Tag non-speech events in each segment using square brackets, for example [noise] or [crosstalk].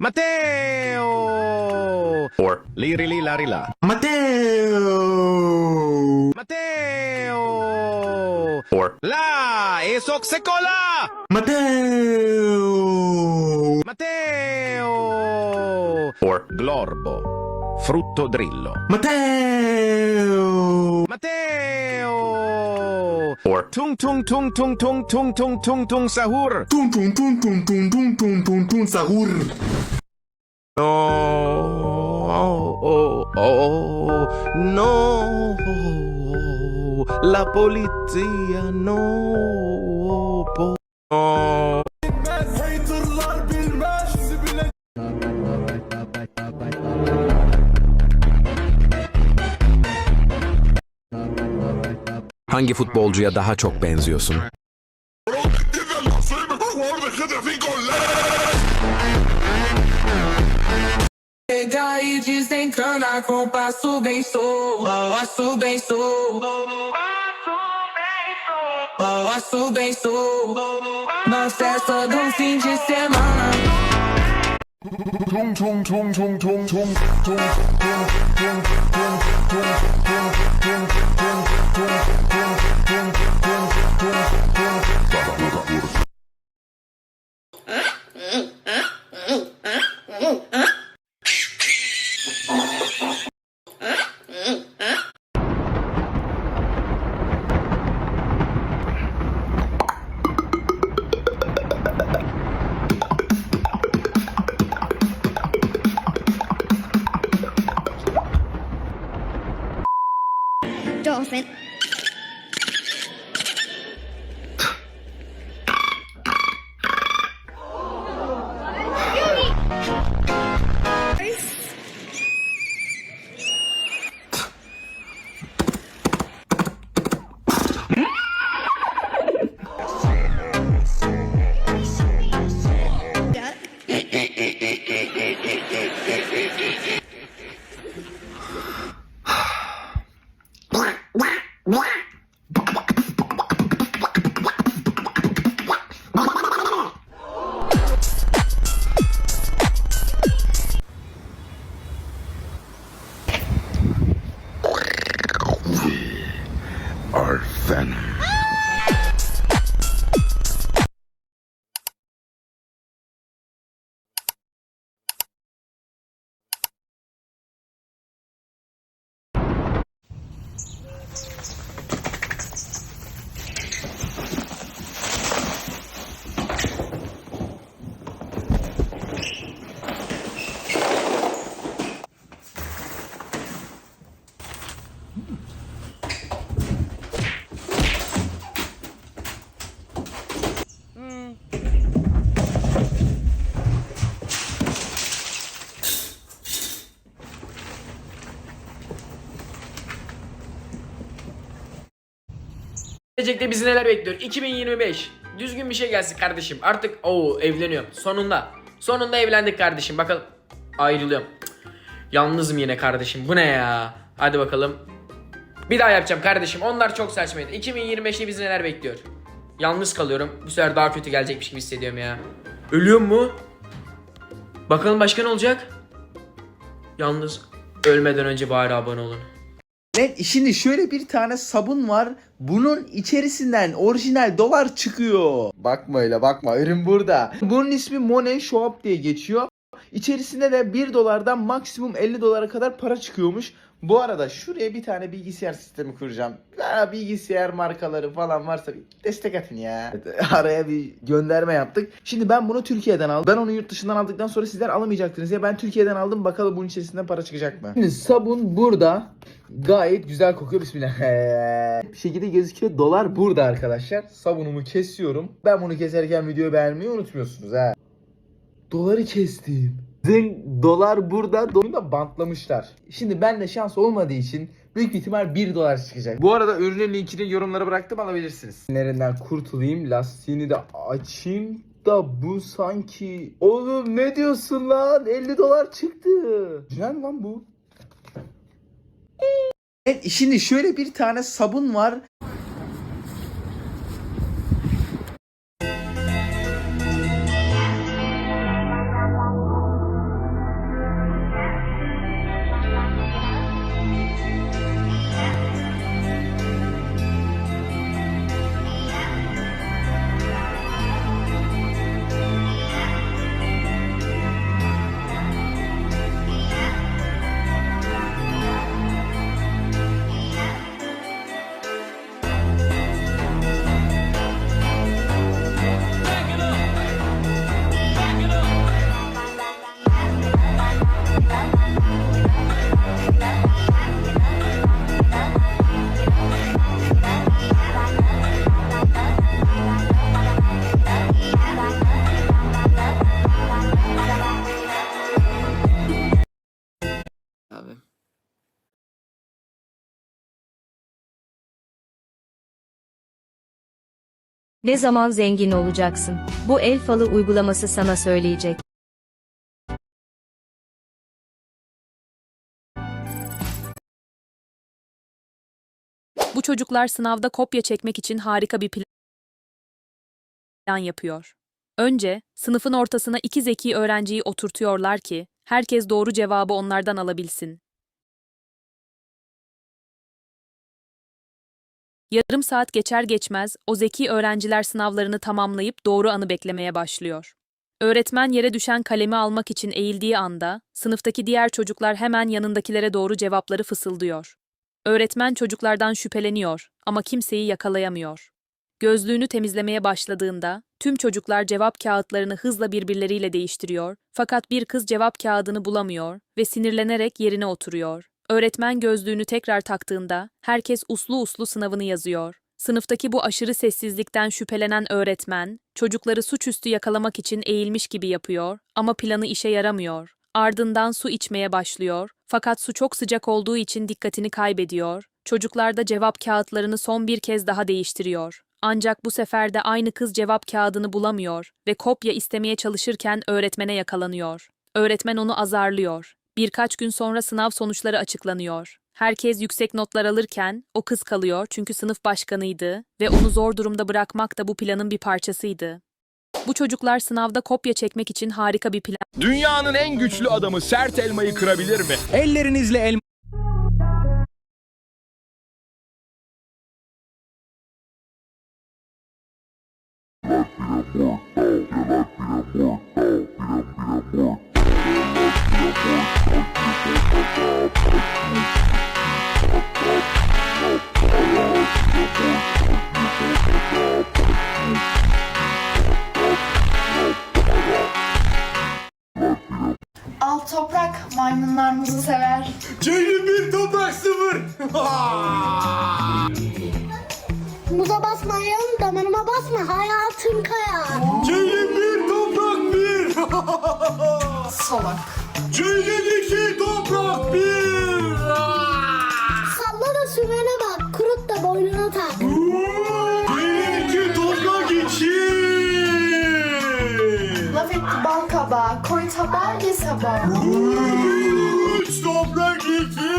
Matteo! Four. Liri li lari la. Matteo! Matteo! Four. La! Esok sekola! Matteo! Matteo! Four. Glorbo. Frutto drillo. Matteo! Four. Tung tung tung tung tung tung tung tung tung sahur. Tum tum tum tum tum tum tum tum tum sahur. No, oh, oh, oh, no, la polizia, no, po- no. hangi futbolcuya daha çok benziyorsun? Daí desencana passo bem sol, passo bem sol, passo bem sol, na festa do fim de semana. Tum tum tum tum tum tum tum tum tum tum tum tum Dolphin. Gelecekte bizi neler bekliyor? 2025. Düzgün bir şey gelsin kardeşim. Artık o evleniyorum. Sonunda. Sonunda evlendik kardeşim. Bakalım. Ayrılıyorum. Yalnızım yine kardeşim. Bu ne ya? Hadi bakalım. Bir daha yapacağım kardeşim. Onlar çok saçmaydı. 2025'te bizi neler bekliyor? Yalnız kalıyorum. Bu sefer daha kötü gelecekmiş gibi hissediyorum ya. Ölüyor mu? Bakalım başka ne olacak? Yalnız ölmeden önce bari abone olun. Lan şimdi şöyle bir tane sabun var. Bunun içerisinden orijinal dolar çıkıyor. Bakma öyle bakma ürün burada. Bunun ismi Money Shop diye geçiyor. İçerisinde de 1 dolardan maksimum 50 dolara kadar para çıkıyormuş. Bu arada şuraya bir tane bilgisayar sistemi kuracağım. Ya bilgisayar markaları falan varsa bir destek atın ya. [laughs] Araya bir gönderme yaptık. Şimdi ben bunu Türkiye'den aldım. Ben onu yurt dışından aldıktan sonra sizler alamayacaktınız ya. Ben Türkiye'den aldım. Bakalım bunun içerisinden para çıkacak mı? Şimdi sabun burada. Gayet güzel kokuyor. Bismillah. bir şekilde gözüküyor. Dolar burada arkadaşlar. Sabunumu kesiyorum. Ben bunu keserken videoyu beğenmeyi unutmuyorsunuz ha. Doları kestim. Zın dolar burada. Doları da bantlamışlar. Şimdi ben de şans olmadığı için büyük ihtimal 1 dolar çıkacak. Bu arada ürünün linkini yorumlara bıraktım alabilirsiniz. Nereden kurtulayım? Lastiğini de açayım da bu sanki... Oğlum ne diyorsun lan? 50 dolar çıktı. Güzel lan bu? Evet, şimdi şöyle bir tane sabun var. Ne zaman zengin olacaksın? Bu el falı uygulaması sana söyleyecek. Bu çocuklar sınavda kopya çekmek için harika bir plan yapıyor. Önce, sınıfın ortasına iki zeki öğrenciyi oturtuyorlar ki, herkes doğru cevabı onlardan alabilsin. Yarım saat geçer geçmez, o zeki öğrenciler sınavlarını tamamlayıp doğru anı beklemeye başlıyor. Öğretmen yere düşen kalemi almak için eğildiği anda, sınıftaki diğer çocuklar hemen yanındakilere doğru cevapları fısıldıyor. Öğretmen çocuklardan şüpheleniyor ama kimseyi yakalayamıyor. Gözlüğünü temizlemeye başladığında tüm çocuklar cevap kağıtlarını hızla birbirleriyle değiştiriyor fakat bir kız cevap kağıdını bulamıyor ve sinirlenerek yerine oturuyor. Öğretmen gözlüğünü tekrar taktığında herkes uslu uslu sınavını yazıyor. Sınıftaki bu aşırı sessizlikten şüphelenen öğretmen çocukları suçüstü yakalamak için eğilmiş gibi yapıyor ama planı işe yaramıyor. Ardından su içmeye başlıyor fakat su çok sıcak olduğu için dikkatini kaybediyor. Çocuklar da cevap kağıtlarını son bir kez daha değiştiriyor. Ancak bu sefer de aynı kız cevap kağıdını bulamıyor ve kopya istemeye çalışırken öğretmene yakalanıyor. Öğretmen onu azarlıyor. Birkaç gün sonra sınav sonuçları açıklanıyor. Herkes yüksek notlar alırken o kız kalıyor çünkü sınıf başkanıydı ve onu zor durumda bırakmak da bu planın bir parçasıydı. Bu çocuklar sınavda kopya çekmek için harika bir plan Dünyanın en güçlü adamı sert elmayı kırabilir mi? Ellerinizle elma Muza basmayalım damarıma basma hayatım kayar. Ceylin bir toprak bir. [laughs] Salak. Ceylin iki toprak bir. Salla da sümene bak kurut da boynuna tak. Ceylin iki toprak iki. Laf etti bal kabağı. Koy tabağa ye sabağa. Üç toprak iki.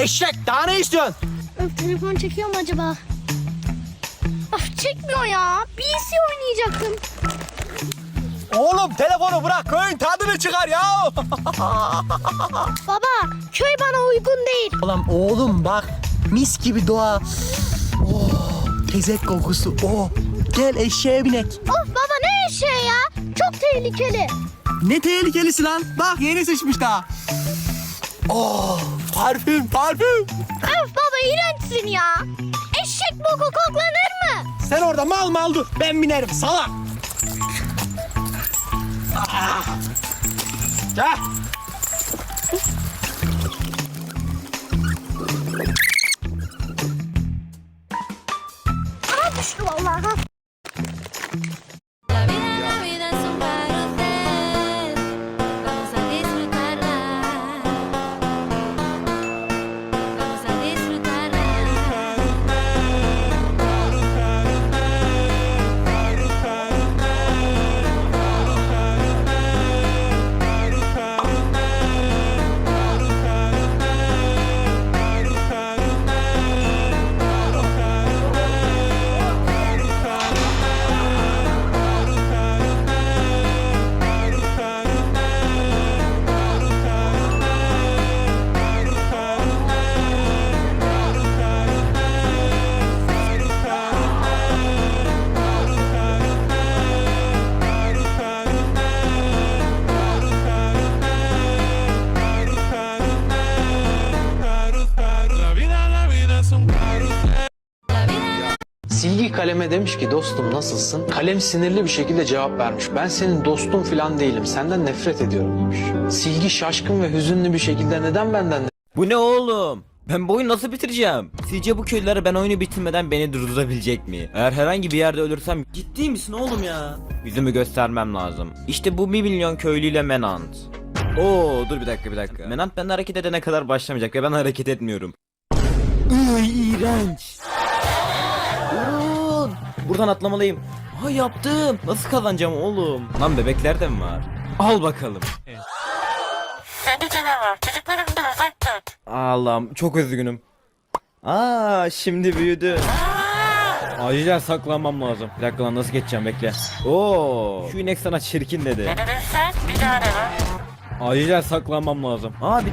Eşek. Daha ne istiyorsun? Öf telefon çekiyor mu acaba? Of çekmiyor ya. PC oynayacaktım. Oğlum telefonu bırak köyün tadını çıkar ya. [laughs] Baba köy bana uygun değil. Ulan oğlum bak mis gibi doğa. Oh, tezek kokusu. Oh. Gel eşeğe binek. Of baba ne şey ya? Çok tehlikeli. Ne tehlikelisi lan. Bak yeni sıçmış daha. Oh, parfüm parfüm. Öf baba iğrençsin ya. Eşek boku koklanır mı? Sen orada mal mal dur. Ben binerim salak. Ah. Gel. Aha düştü vallahi. Kaleme demiş ki dostum nasılsın? Kalem sinirli bir şekilde cevap vermiş. Ben senin dostun falan değilim. Senden nefret ediyorum demiş. Silgi şaşkın ve hüzünlü bir şekilde neden benden Bu ne oğlum? Ben bu oyunu nasıl bitireceğim? Sizce bu köylüler ben oyunu bitirmeden beni durdurabilecek mi? Eğer herhangi bir yerde ölürsem ciddi misin oğlum ya? Yüzümü göstermem lazım. İşte bu 1 milyon köylüyle Menant. Oo dur bir dakika bir dakika. Menant ben hareket edene kadar başlamayacak ve ben hareket etmiyorum. Iy, iğrenç. Buradan atlamalıyım. Ha yaptım. Nasıl kazanacağım oğlum? Lan bebekler de mi var? Al bakalım. Allah'ım çok üzgünüm. Aa şimdi büyüdü. Acilen saklanmam lazım. Bir dakika lan nasıl geçeceğim bekle. Oo, şu inek sana çirkin dedi. Acilen saklanmam lazım. Aa bir